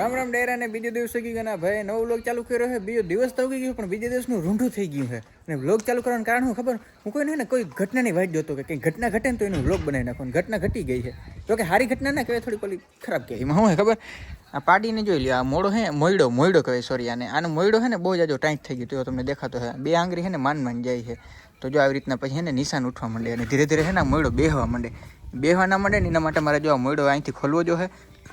રામ રામ ડેરા ને બીજો દિવસ થઈ ગયો ભાઈ, નવો વ્લોગ ચાલુ કર્યો છે બીજો દિવસ તો ગયો, પણ બીજા દિવસનું રૂંઢું થઈ ગયું છે અને વ્લોગ ચાલુ કરવાનું કારણ હું ખબર? હું કોઈને ને કોઈ ઘટનાની વાટ જોતો કે કંઈ ઘટના ઘટે ને તો એનું વ્લોગ બનાવી નાખો ઘટના ઘટી ગઈ છે. જો કે સારી ઘટના ના કહેવાય થોડી પેલી ખરાબ કહેવાય. એમાં હું ખબર? આ પાડીને જોઈ લ્યો, આ મોડો હે મોયડો મોયડો કહેવાય સોરી આને. આનો મોયડો છે ને બહુ જાજો ટાઈટ થઈ ગયો, તો તમને દેખાતો છે બે આંગળી છે ને માન માન જાય છે. તો જો આવી રીતના પછી એને નિશાન ઉઠવા માંડે અને ધીરે ધીરે છે ને મોયડો બેહવા માંડે. બેહવાના માટે ને એના માટે મારે જો આ મોયડો અહીંથી ખોલવો જોઈએ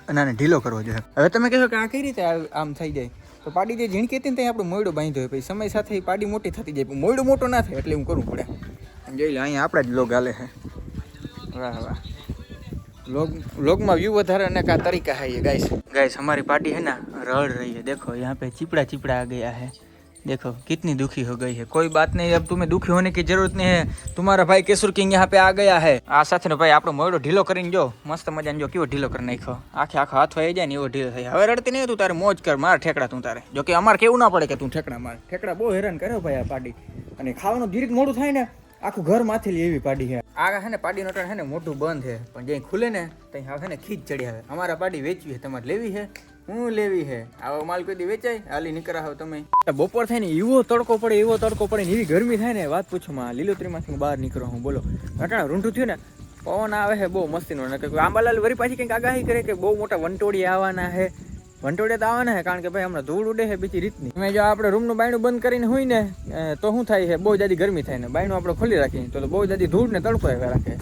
અને આને ઢીલો કરવો જોઈએ હવે તમે કહેશો કે આ કઈ રીતે આમ થઈ જાય? તો પાડી જે ઝીણકી હતી ને ત્યાં આપણે મોયડો બાંધ્યો હોય. પછી સમય સાથે પાડી મોટી થતી જાય. પણ મોયડો મોટો ના થાય એટલે હું કરવું પડે. જોઈ લે, અહીંયા આપણા જ લોગ હાલે છે વાહ વાહ. લોગ લોગમાં વ્યૂ વધારે અને કા તરીકા હૈ ગાઈસ. ગાઈસ હમારી પાર્ટી હે ના રડ રહી હે દેખો યહાં પે ચીપડા ચીપડા આ ગયા હે. देखो कितनी दुखी हो गई है कोई बात नहीं अब तुम्हें दुखी होने की जरूरत नहीं है तुम्हारा भाई केसुर किंग यहाँ पे आ गया है આ સાથે ભાઈ આપણો મોયડો ઢીલો કરીને જો મસ્ત મજાનો જો કેવો ઢીલો કરી નાખ્યો આખે આખો હાથ વહી જાય ને એવો ઢીલો થાય હવે રડતી નહીં તું તારે મોજ કર માર ઠેકડા તું તારે જો કે અમારે કેવું ના પડે કે તું ઠેકડા માર ઠેકડા બહુ હેરાન કરે ભાઈ આ પાર્ટી અને ખાવાનું ધીરે મોડું થાય ને આખું ઘર માથે એવી પાડી છે આ છે ને પાડીનો ટાણ છે ને મોટું બંધ છે પણ જ્યાં ખુલે ને ત્યાં હવે છે ને ખીચ ચડી આવે અમારા પાડી વેચવી છે તમારે લેવી છે હું લેવી હે? આવો માલ કોઈ દી વેચાય? હાલી નીકળા હો તમે. બપોર થાય ને એવો તડકો પડે એવો તડકો પડે ને એવી ગરમી થાય ને, વાત પૂછો માં, લીલોતરીમાંથી હું બહાર નીકળો હું, બોલો. અટાણા રૂંઢું થયું ને, પવન આવે છે બહુ મસ્તીનો. ને આંબાલાલ વરી પાછી કંઈક આગાહી કરે કે બહુ મોટા વંટોળી આવવાના છે વંટોળિયા તો આવવાના છે કારણ કે ભાઈ હમણાં ધૂળ ઉડે છે બીજી રીતની. મેં જો આપણે રૂમનું બાયણું બંધ કરીને હોય ને તો શું થાય છે બહુ જાદી ગરમી થાય ને. બાયણું આપણે ખોલી રાખીએ તો બહુ જાદી ધૂળ ને તડકો એવા રાખે.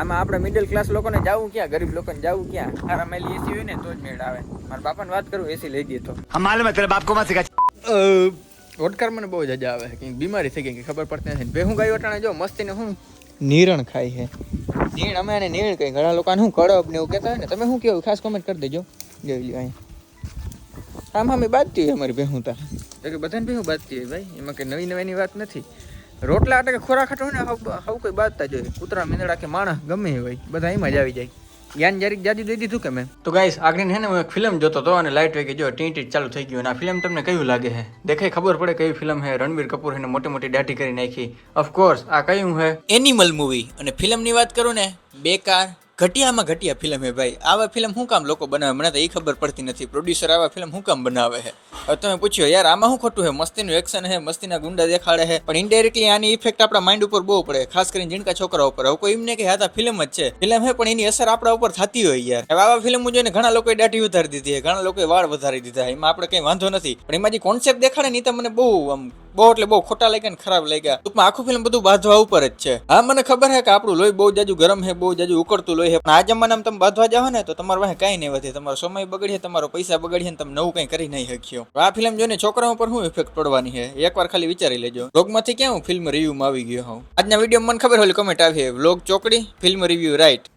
આમાં આપણે મિડલ ક્લાસ લોકોને જવું ક્યાં? ગરીબ લોકોને જવું ક્યાં? મારા મેલી એસી હોય ને તો જ મેળ આવે મારા બાપાને વાત કરું એસી લઈ દઈએ તો. માલુમ હે તેરા બાપ કો ઓટકાર મને બહુ જજા આવે કે બીમારી થઈ ગઈ કે ખબર પડતી નથી. ભેહું ગાયું અટાણે જો મસ્તીને હું? નીરણ ખાય છે. નીણ? અમે એને નીણ કહીએ. ઘણા લોકોને હું કડબ ને એવું કહેતા હોય ને તમે શું કહેવું ખાસ કોમેન્ટ કરી દેજો. જોઈ લ્યો અહીં. આમ અમે બાજતી હોય અમારી ભેહું તા કે બધાને ભેહું બાજતી હોય ભાઈ. એમાં કઈ નવી નવીની વાત નથી. રોટલા એટલે કે ખોરાક હાટો ને હવ હવ કોઈ બાજતા જોઈએ કૂતરા મીંદડા કે માણસ ગમે હોય. બધા એમાં જ આવી જાય. જ્ઞાન જરીક જાદી દઈ દીધું કે મેં? તો ગાઈસ આગળ હે ને હું એક ફિલ્મ જોતો હતો અને લાઇટ વેગી જો ટી ટી ચાલુ થઈ ગયું. અને આ ફિલ્મ તમને કયું લાગે છે દેખાય ખબર પડે કઈ ફિલ્મ હે? રણબીર કપૂર એને મોટી મોટી દાઢી કરી નાખી. ઓફકોર્સ આ કયું હે? એનિમલ મૂવી અને ફિલ્મની વાત કરું ને બેકાર ઘટિયામાં ઘટિયા ફિલ્મ હે ભાઈ. આવા ફિલ્મ શું કામ લોકો બનાવે? મને તો એ ખબર પડતી નથી. પ્રોડ્યુસર આવા ફિલ્મ શું કામ બનાવે છે હવે તમે પૂછ્યો, યાર, આમાં શું ખોટું છે મસ્તીનું એક્શન છે મસ્તીના ગુંડા દેખાડે છે પણ ઇન્ડાયરેક્ટલી આની ઇફેક્ટ આપણા માઇન્ડ ઉપર બહુ પડે. ખાસ કરીને જીણકા છોકરા ઉપર. હવે કોઈ એમને કે હા ફિલ્મ જ છે. ફિલ્મ છે પણ એની અસર આપણા ઉપર થતી હોય યાર. હવે આવા ફિલ્મ જોઈને ઘણા લોકોએ દાઢી વધારી દીધી છે ઘણા લોકોએ વાળ વધારી દીધા એમાં આપણે કંઈ વાંધો નથી. પણ એમાં જે કોન્સેપ્ટ દેખાડે ને એ તમને બહુ આમ બહુ એટલે બહુ ખોટા લાગ્યા ખરાબ લાગ્યા. ટૂંકમાં આખું ફિલ્મ બધું બાંધવા ઉપર જ છે. હા, મને ખબર છે કે આપણું લોહી બહુ જાજુ ગરમ છે બહુ જાજુ ઉકળતું લોહી છે પણ આ જમાનામાં તમે બાંધવા જાઓ ને તો તમારા પાસે કાંઈ નહીં વધે. તમારો સમય બગડીએ તમારો પૈસા બગડીએ તમે નવું કંઈ કરી નહીં શક્યો. આ ફિલ્મ જોઈને છોકરાઓ પર શું ઇફેક્ટ પડવાની છે એકવાર ખાલી વિચારી લેજો. વ્લોગમાંથી ક્યાં હું ફિલ્મ રિવ્યુમાં આવી ગયો હું આજના વીડિયો મને ખબર હોય કમેન્ટ આવી વ્લોગ ચોકડી ફિલ્મ રિવ્યુ રાઈટ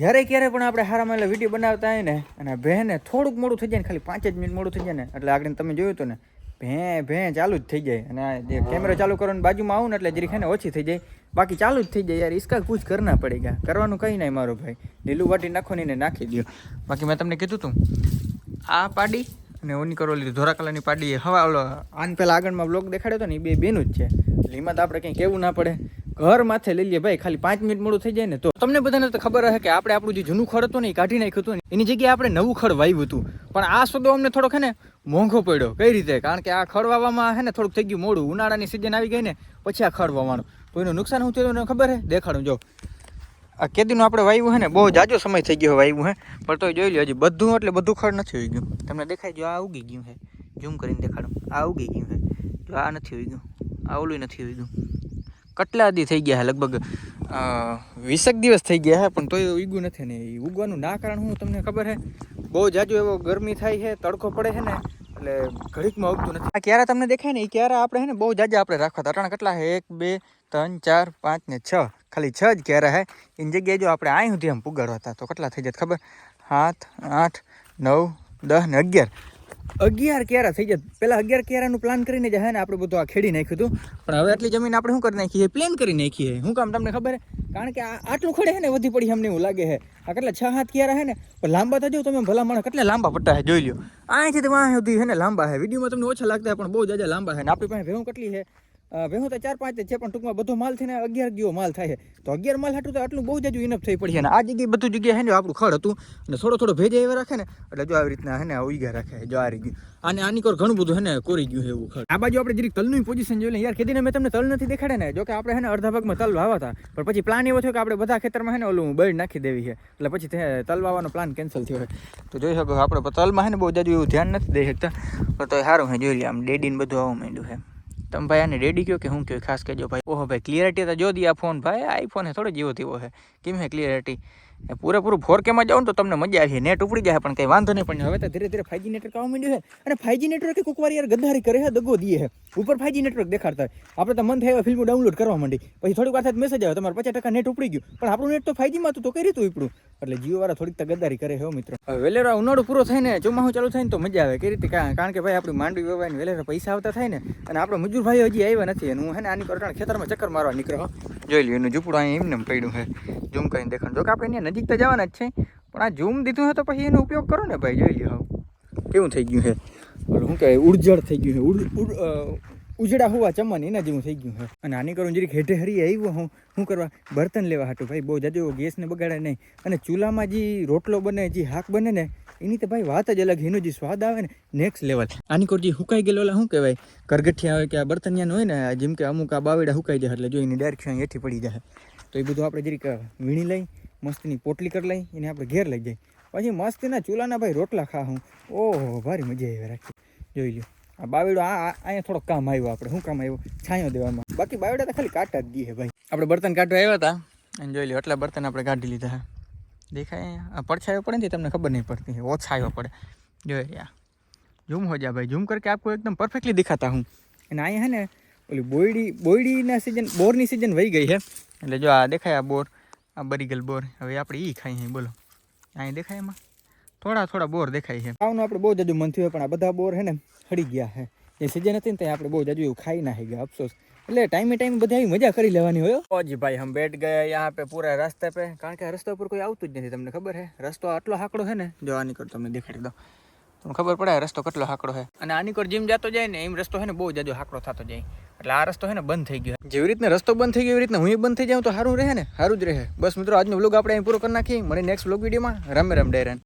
જ્યારે ક્યારે પણ આપણે હારા માલા વીડિયો બનાવતા હોય ને, અને ભેને થોડુંક મોડું થઈ જાય ને, ખાલી પાંચ જ મિનિટ મોડું થઈ જાય ને, એટલે આગળ તમે જોયું હતું ને, ભે ભે ચાલુ જ થઈ જાય. અને જે કેમેરો ચાલુ કરવાની બાજુમાં આવું ને, એટલે જરીક ને ઓછી થઈ જાય. બાકી ચાલુ જ થઈ જાય યાર ઇસકા કુછ કરના પડેગા કરવાનું કંઈ નહીં મારો ભાઈ. લીલું વાટી નાખો ને નાખી દો બાકી મેં તમને કીધું તું, આ પાડી અને ઓની કરો લીધું. ધોરા કલરની પાડી હવા ઓલો, આન પહેલાં આગળમાં બ્લોગ દેખાડ્યો હતો ને એ બે બેનું જ છે. એટલે એમાં તો આપણે કંઈ કહેવું ના પડે. ઘર માથે લઈ લઈએ ભાઈ, ખાલી પાંચ મિનિટ મોડું થઈ જાય ને તો. તમને બધાને તો ખબર હશે કે આપણે આપણું જે જૂનું ખડ હતું ને એ કાઢી નાખ્યું હતું એની જગ્યાએ આપણે નવું ખડ વાવ્યું હતું. પણ આ સોદો અમને થોડોક હે ને મોંઘો પડ્યો, કઈ રીતે? કારણ કે આ ખડ વાવવામાં હે ને થોડુંક થઈ ગયું મોડું, ઉનાળાની સિઝન આવી ગઈ ને, પછી આ ખડ વાવવાનું. તો એનું નુકસાન શું થયું ખબર હે? દેખાડું, જો. આ કેદીનું આપણે વાવ્યું હે ને, બહુ જાજો સમય થઈ ગયો વાવ્યું હે, પણ તોય જોઈ લો હજી બધું એટલે બધું ખડ નથી ઉગી ગયું. તમને દેખાય, જો આ ઉગી ગયું હે. ઝૂમ કરીને દેખાડું. આ ઉગી ગયું હે. જો આ નથી ઉગી ગયું. આ ઓલું નથી ઉગી ગયું. કેટલા દી થઈ ગયા હે? લગભગ વીસેક દિવસ થઈ ગયા હે, પણ તોય ઉગ્યું નથી ને. એ ઉગવાનું ના કારણ હું તમને ખબર હે? બહુ જાજો એવો ગરમી થાય છે તડકો પડે છે ને, એટલે ઘડીકમાં ઉગતું નથી. આ ક્યારે તમને દેખાય ને? એ ક્યારે આપણે છે ને, બહુ જાજા આપણે રાખવા અટાણે કેટલા છે એક, બે, ત્રણ, ચાર, પાંચ ને છ. ખાલી છ જ ક્યારે હે? એની જગ્યાએ જો આપણે અહીં સુધી આમ પુગાડવા હતા, તો કેટલા થઈ જાય ખબર? સાત, આઠ, નવ, દસ ને અગિયાર. અગિયાર કેરા થઈ જાય પહેલાં અગિયાર કેરાનું પ્લાન કરીને જ હે ને આપણે બધું આ ખેડી નાખ્યું હતું. પણ હવે આટલી જમીન આપણે શું કરી નાખીએ? પ્લેન કરી નાખીએ. શું કામ તમને ખબર હે? કારણ કે આ આટલું ખડે છે ને વધી પડી અમને એવું લાગે છે આ કેટલા છ હાથ કેરા છે ને? પણ લાંબા થજો તમે ભલા માણસ કેટલા લાંબા પટ્ટા છે જોઈ લ્યો. અહીંથી તો વાહ સુધી હે ને લાંબા છે વિડીયોમાં તમને ઓછા લાગતા પણ બહુ જાજા લાંબા છે ને આપણી પાસે ભેહું કેટલી છે ભેહું તો ચાર પાંચ જ છે પણ ટૂંકમાં બધો માલ થઈને અગિયાર ગયો માલ થાય છે. તો અગિયાર માલ હાટું તો આટલું બહુ જાજુ ઇનફ થઈ પડી છે. અને આ જગ્યાએ બધું જગ્યાએ હે ને આપણું ખડ હતું અને થોડો થોડો ભેજ એવા રાખે ને એટલે જો આવી રીતના હે ને ઉગ્યા રાખે જો આ રહી ગયું. અને આની કોર ઘણું બધું હે ને કોરી ગયું એવું ખડ. આ બાજુ આપણે જરીક તલનું પોઝિશન જોઈ લે યાર કીધીને મેં તમને તલ નથી દેખાડે ને જો કે આપણે હે ને અડધા ભાગમાં તલ વાવા હતા પણ પછી પ્લાન એવો થયો કે આપણે બધા ખેતરમાં હે ને ઓલું બળ નાખી દેવી છે. એટલે પછી તલ વાવાનો પ્લાન કેન્સલ થયો તો જોઈ શકો આપણે તલમાં હે ને બહુ જાજુ એવું ધ્યાન નથી દઈ શકતા તો સારું હે જોઈ લે આમ ડેડીને બધું આવું માંડ્યું છે તમે ભાઈ આને રેડી કયો કે હું કયો? ખાસ કહેજો ભાઈ. ઓહો ભાઈ ક્લિયરિટી તો જો દી ફોન ભાઈ આઈફોન હે થોડો જેવો તેવો હે. કેમ હે ક્લિયરિટી પૂરેપૂરું ફોર કેમાં જાઉં તો તમને મજા આવી નેટ ઉપડી જાય પણ કંઈ વાંધો નહીં. પણ હવે તો ધીરે ધીરે ફાઈજી નેટવર્ક આવવા માંડ્યું છે. અને ફાઈજી નેટવર્ક કોક વાર યાર ગદ્દારી કરે છે, દગો દીએ છે. ઉપર ફાઈજી નેટવર્ક દેખાડતા હોય. આપણે તો મન થાય ફિલ્મો ડાઉનલોડ કરવા માંડી. પછી થોડીક વાર મેસેજ આવે, તમારે પચાસ ટકા નેટ ઉપડી ગયું. પણ આપણું નેટ તો ફાઈજીમાં હતું તો કઈ રીતું ઉપડું એટલે જીઓ વાળા થોડીક તો ગદ્દારી કરે હો મિત્રો. હવે વેલેરા ઉનાળો પૂરો થાય ને ચોમાસું ચાલુ થાય ને તો મજા આવે. કઈ રીતે? કારણ કે ભાઈ આપણી માંડવી વેવાય ને વેલેરા પૈસા આવતા થાય ને. અને આપણો મજૂર ભાઈ હજી આવ્યા નથી. અને હું હે ને આની કરતા ખેતરમાં ચક્કર મારવા નીકળ્યો. જોઈ લ્યો, એનું ઝૂંપડું અહીં એમને એમ પડ્યું છે. ઝૂમ કરીને દેખાણ જો કે આપણે એને નજીક તો જવાના જ છે, પણ આ ઝૂમ દીધું હોય તો પછી એનો ઉપયોગ કરો ને ભાઈ, જોઈ લ્યો. કેવું થઈ ગયું છે? શું કહેવાય? ઉર્જળ થઈ ગયું છે. ઉજળા હોવા ચમન એના જેવું થઈ ગયું છે અને આની કરું જરીક હેઠે હરી આવ્યો હું. શું કરવા બર્તન લેવા હતું ભાઈ, બહુ જાજો ગેસને બગાડે નહીં. અને ચૂલામાં જે રોટલો બને, જે હાક બને ને, એની તો ભાઈ વાત જ અલગ, એનો જે સ્વાદ આવે ને નેક્સ્ટ લેવલ આની જે હુકાઈ ગયેલો એટલે શું કહેવાય? કરગઠિયા હોય કે આ બર્તનિયાનું હોય ને જેમ કે અમુક આ બાવડા હુકાઈ જાય એટલે જો એની ડાયરેક્શન હેઠી પડી જાય. તો એ બધું આપણે જરીક વીણી લઈ, મસ્તની પોટલી કરી લઈ, એને આપણે ઘેર લઈ જઈએ. પછી મસ્તીના ચૂલાના ભાઈ રોટલા ખા હું ઓહો, ભારી મજા આવી રાખી. જોઈ લ્યો. આ બાવેડો આ આ- અહીંયા થોડોક કામ આવ્યો આપણે. શું કામ આવ્યો? છાંયો દેવામાં. બાકી બાવેડા તો ખાલી કાઢતા જ દઈએ ભાઈ. આપણે બર્તન કાઢવા આવ્યા હતા. અને જોઈ લ્યો એટલા બર્તન આપણે કાઢી લીધા છે. દેખાય અહીંયા? આ પડછાયો પડે ને તે તમને ખબર નહીં પડતી. ઓછાયો પડે. જોઈ રહ્યા ઝૂમ હો જા ભાઈ. ઝૂમ કરકે આપકો એકદમ પરફેક્ટલી દિખાતા હું. અને અહીંયા હે ને, ઓલી બોયડી બોયડીના સિઝન બોરની સિઝન વહી ગઈ છે. એટલે જો આ દેખાય આ બોર, આ બરીગલ બોર. હવે આપણે ઈ ખાઈ છીએ, બોલો. અહીં દેખાય એમાં? થોડા થોડા બોર દેખાય છે. ખાવાનું આપણે બહુ જાજુ મન થયું પણ આ બધા બોર હે ને હળી ગયા છે. જે સિઝન હતી ને ત્યાં આપણે બહુ જાજુ એવું ખાઈ નાખી ગયા અફસોસ. એટલે ટાઈમે ટાઈમે બધા આવી મજા કરી લેવાની હોય ઓ જી ભાઈ હમ બેઠ ગયા યહાં પે પૂરા રસ્તે પે. કારણ કે રસ્તા ઉપર કોઈ આવતું જ નથી તમને ખબર છે? રસ્તો આટલો હાકડો છે ને જો આની કર તમને દેખાડી દો તમને ખબર પડે આ રસ્તો કેટલો હાકડો છે? અને આની કોર જીમ જતો જાય ને એમ રસ્તો છે ને બહુ જાજો હાકડો થતો જાય. એટલે આ રસ્તો છે ને બંધ થઈ ગયો જેવી રીતના રસ્તો બંધ થઈ ગયો એવી રીતના હું બંધ થઈ જાઉં તો સારું રહે ને? સારું જ રહે. બસ મિત્રો આજનો વ્લોગ આપણે અહીં પૂરો કરી નાખીએ. મળે નેક્સ્ટ વ્લોગ વિડીયોમાં. રામે રામ ડેરન.